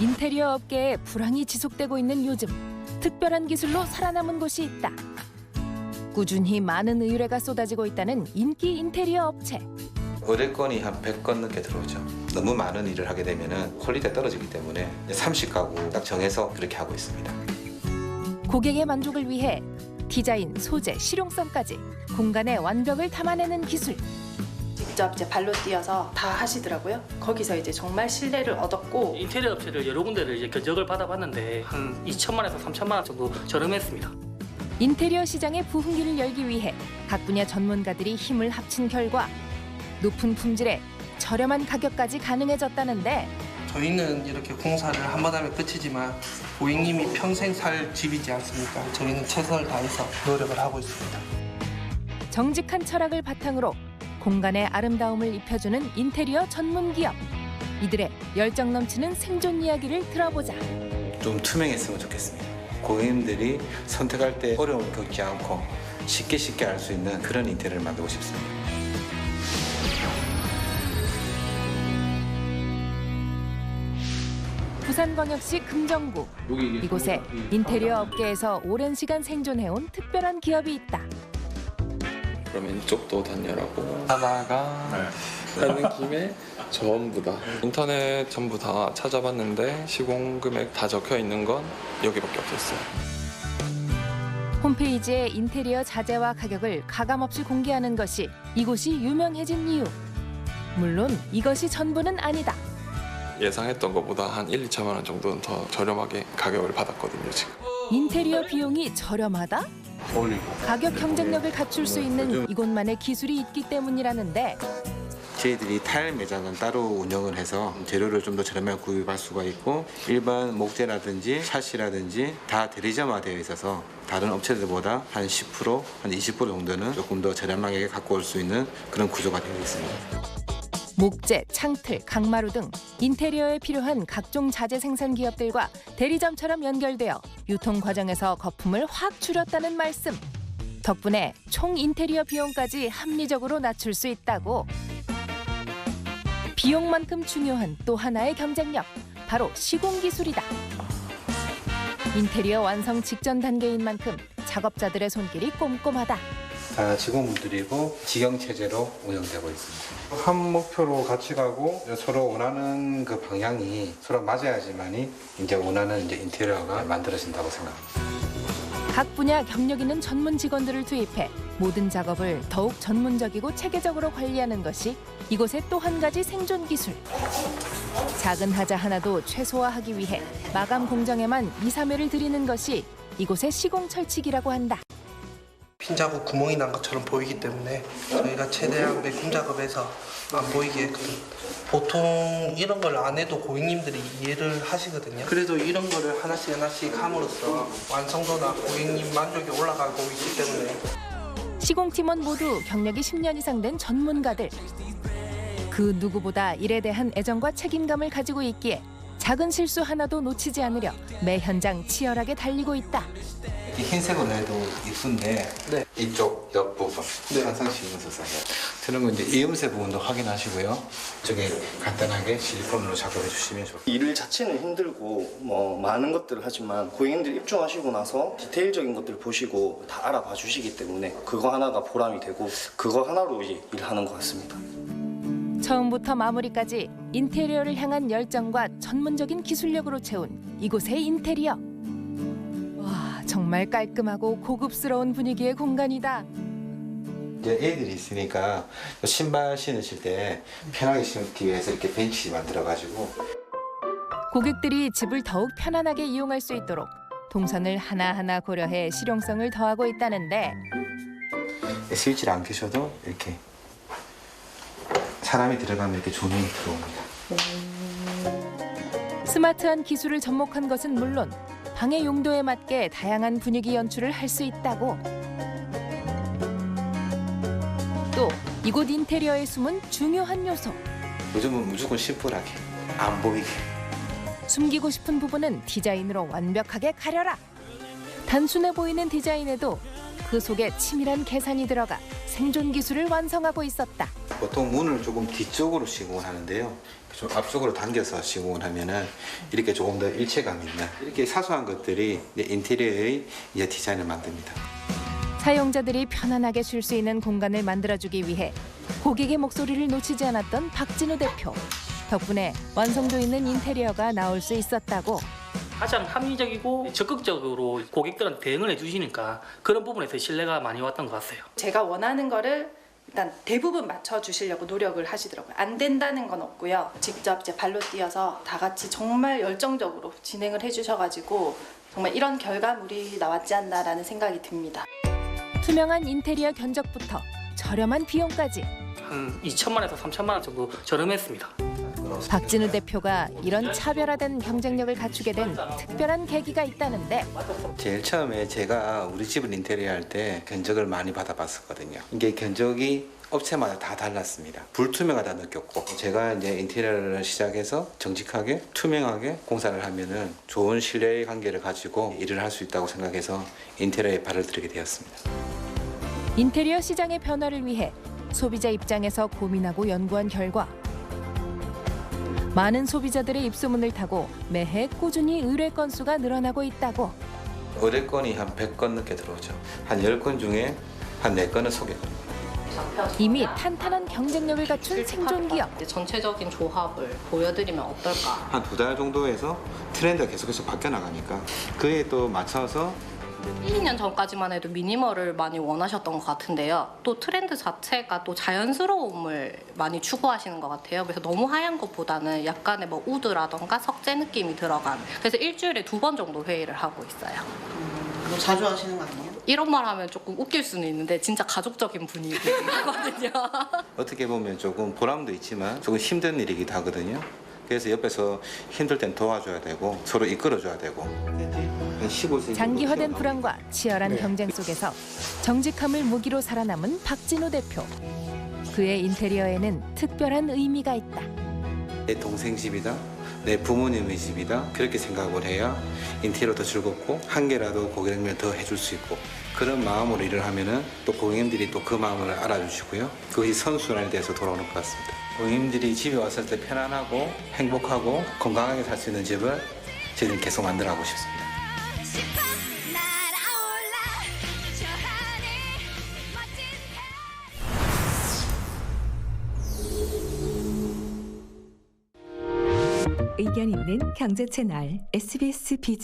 인테리어 업계에 불황이 지속되고 있는 요즘 특별한 기술로 살아남은 곳이 있다. 꾸준히 많은 의뢰가 쏟아지고 있다는 인기 인테리어 업체. 의뢰 건이 한 100건 넘게 들어오죠. 너무 많은 일을 하게 되면 퀄리티가 떨어지기 때문에 30가구 딱 정해서 그렇게 하고 있습니다. 고객의 만족을 위해 디자인, 소재, 실용성까지 공간의 완벽을 담아내는 기술. 직접 이제 발로 뛰어서 다 하시더라고요. 거기서 이제 정말 신뢰를 얻었고 인테리어 업체를 여러 군데를 이제 견적을 받아봤는데 한 2천만 원에서 3천만 원 정도 저렴했습니다. 인테리어 시장의 부흥기를 열기 위해 각 분야 전문가들이 힘을 합친 결과 높은 품질에 저렴한 가격까지 가능해졌다는데 저희는 이렇게 공사를 한번 하면 끝이지만 고객님이 평생 살 집이지 않습니까? 저희는 최선을 다해서 노력을 하고 있습니다. 정직한 철학을 바탕으로 공간의 아름다움을 입혀주는 인테리어 전문 기업. 이들의 열정 넘치는 생존 이야기를 들어보자. 좀 투명했으면 좋겠습니다. 고객님들이 선택할 때 어려움을 겪지 않고 쉽게 쉽게 알 수 있는 그런 인테리어를 만들고 싶습니다. 부산광역시 금정구. 이곳에 인테리어 업계에서 오랜 시간 생존해온 특별한 기업이 있다. 그러면 이쪽도 단열하고 하다가 하는 김에 전부 다 인터넷 전부 다 찾아봤는데 시공 금액 다 적혀 있는 건 여기밖에 없었어요. 홈페이지에 인테리어 자재와 가격을 가감없이 공개하는 것이 이곳이 유명해진 이유. 물론 이것이 전부는 아니다. 예상했던 것보다 한 1, 2천만 원 정도는 더 저렴하게 가격을 받았거든요, 지금. 인테리어 비용이 저렴하다? 가격 경쟁력을 갖출 수 있는 이곳만의 기술이 있기 때문이라는데 저희들이 타일 매장은 따로 운영을 해서 재료를 좀 더 저렴하게 구입할 수가 있고 일반 목재라든지 샤시라든지 다 대리점화 되어 있어서 다른 업체들보다 한 10%, 한 20% 정도는 조금 더 저렴하게 갖고 올 수 있는 그런 구조가 되어 있습니다. 목재, 창틀, 강마루 등 인테리어에 필요한 각종 자재 생산 기업들과 대리점처럼 연결되어 유통 과정에서 거품을 확 줄였다는 말씀. 덕분에 총 인테리어 비용까지 합리적으로 낮출 수 있다고. 비용만큼 중요한 또 하나의 경쟁력, 바로 시공 기술이다. 인테리어 완성 직전 단계인 만큼 작업자들의 손길이 꼼꼼하다. 다 직원분들이고 직영 체제로 운영되고 있습니다. 한 목표로 같이 가고 서로 원하는 그 방향이 서로 맞아야지만이 이제 원하는 이제 인테리어가 만들어진다고 생각합니다. 각 분야 경력 있는 전문 직원들을 투입해 모든 작업을 더욱 전문적이고 체계적으로 관리하는 것이 이곳의 또 한 가지 생존 기술. 작은 하자 하나도 최소화하기 위해 마감 공정에만 2, 3회를 들이는 것이 이곳의 시공 철칙이라고 한다. 핀 자국 구멍이 난 것처럼 보이기 때문에 저희가 최대한 매꿈 작업에서 안 보이게 보통 이런 걸 안 해도 고객님들이 이해를 하시거든요. 그래도 이런 거를 하나씩 하나씩 함으로써 완성도나 고객님 만족이 올라가고 있기 때문에 시공팀원 모두 경력이 10년 이상 된 전문가들. 그 누구보다 일에 대한 애정과 책임감을 가지고 있기에 작은 실수 하나도 놓치지 않으려 매 현장 치열하게 달리고 있다. 이 흰색으로 해도 이쁜데 네. 이쪽 옆 부분 네. 항상 신경 써서 해요. 저런 건 이제 이음새 부분도 확인하시고요. 저게 간단하게 실리콘으로 작업해 주시면 좋겠습니다. 일을 자체는 힘들고 뭐 많은 것들을 하지만 고객님들이 입주하시고 나서 디테일적인 것들 보시고 다 알아봐 주시기 때문에 그거 하나가 보람이 되고 그거 하나로 이제 일하는 것 같습니다. 처음부터 마무리까지 인테리어를 향한 열정과 전문적인 기술력으로 채운 이곳의 인테리어. 와, 정말 깔끔하고 고급스러운 분위기의 공간이다. 이제 애들이 있으니까 신발 신으실 때 편하게 신기 위해서 이렇게 벤치 만들어가지고 고객들이 집을 더욱 편안하게 이용할 수 있도록 동선을 하나하나 고려해 실용성을 더하고 있다는데 스위치를 안 켜셔도 이렇게 사람이 들어가면 이렇게 조명이 들어옵니다. 스마트한 기술을 접목한 것은 물론 방의 용도에 맞게 다양한 분위기 연출을 할 수 있다고. 또 이곳 인테리어에 숨은 중요한 요소. 요즘은 무조건 심플하게 안 보이게 숨기고 싶은 부분은 디자인으로 완벽하게 가려라. 단순해 보이는 디자인에도 그 속에 치밀한 계산이 들어가 생존 기술을 완성하고 있었다. 보통 문을 조금 뒤쪽으로 시공을 하는데요. 좀 앞쪽으로 당겨서 시공을 하면은 이렇게 조금 더 일체감 있는 이렇게 사소한 것들이 인테리어의 이제 디자인을 만듭니다. 사용자들이 편안하게 쉴 수 있는 공간을 만들어주기 위해 고객의 목소리를 놓치지 않았던 박진우 대표. 덕분에 완성도 있는 인테리어가 나올 수 있었다고 가장 합리적이고 적극적으로 고객들한테 대응을 해주시니까 그런 부분에서 신뢰가 많이 왔던 것 같아요. 제가 원하는 거를 일단 대부분 맞춰 주시려고 노력을 하시더라고요. 안 된다는 건 없고요. 직접 이제 발로 뛰어서 다 같이 정말 열정적으로 진행을 해 주셔 가지고 정말 이런 결과물이 나왔지 않나라는 생각이 듭니다. 투명한 인테리어 견적부터 저렴한 비용까지 한 2천만 원에서 3천만 원 정도 저렴했습니다. 박진우 대표가 이런 차별화된 경쟁력을 갖추게 된 특별한 계기가 있다는데 제일 처음에 제가 우리 집을 인테리어 할 때 견적을 많이 받아봤었거든요. 이게 견적이 업체마다 다 달랐습니다. 불투명하다 느꼈고 제가 이제 인테리어를 시작해서 정직하게 투명하게 공사를 하면은 좋은 신뢰의 관계를 가지고 일을 할 수 있다고 생각해서 인테리어에 발을 들이게 되었습니다. 인테리어 시장의 변화를 위해 소비자 입장에서 고민하고 연구한 결과 많은 소비자들의 입소문을 타고 매해 꾸준히 의뢰 건수가 늘어나고 있다고 의뢰 건이 한 100건 넘게 들어오죠. 한 10건 중에 한 4건은 소개건입니다. 이미 탄탄한 경쟁력을 갖춘 생존 기업 전체적인 조합을 보여드리면 어떨까? 한 두 달 정도에서 트렌드가 계속해서 바뀌어 나가니까 그에 또 맞춰서 1, 2년 전까지만 해도 미니멀을 많이 원하셨던 것 같은데요. 또 트렌드 자체가 또 자연스러움을 많이 추구하시는 것 같아요. 그래서 너무 하얀 것보다는 약간의 뭐 우드라던가 석재 느낌이 들어간. 그래서 일주일에 두 번 정도 회의를 하고 있어요. 뭐 자주 하시는 거 아니에요? 이런 말 하면 조금 웃길 수는 있는데 진짜 가족적인 분위기거든요. 어떻게 보면 조금 보람도 있지만 조금 힘든 일이기도 하거든요. 그래서 옆에서 힘들 땐 도와줘야 되고 서로 이끌어줘야 되고. 한 15세 장기화된 불안과 치열한 경쟁 속에서 정직함을 무기로 살아남은 박진우 대표. 그의 인테리어에는 특별한 의미가 있다. 내 동생 집이다. 내 부모님의 집이다. 그렇게 생각을 해야 인테리어도 즐겁고 한 개라도 고객님을 더 해줄 수 있고 그런 마음으로 일을 하면은 또 고객님들이 또 그 마음을 알아주시고요. 그것이 선순환이 돼서 돌아오는 것 같습니다 고객님들이 집에 왔을 때 편안하고 행복하고 건강하게 살 수 있는 집을 저희는 계속 만들어 가고 싶습니다. 의견 있는 경제 채널 SBS 비즈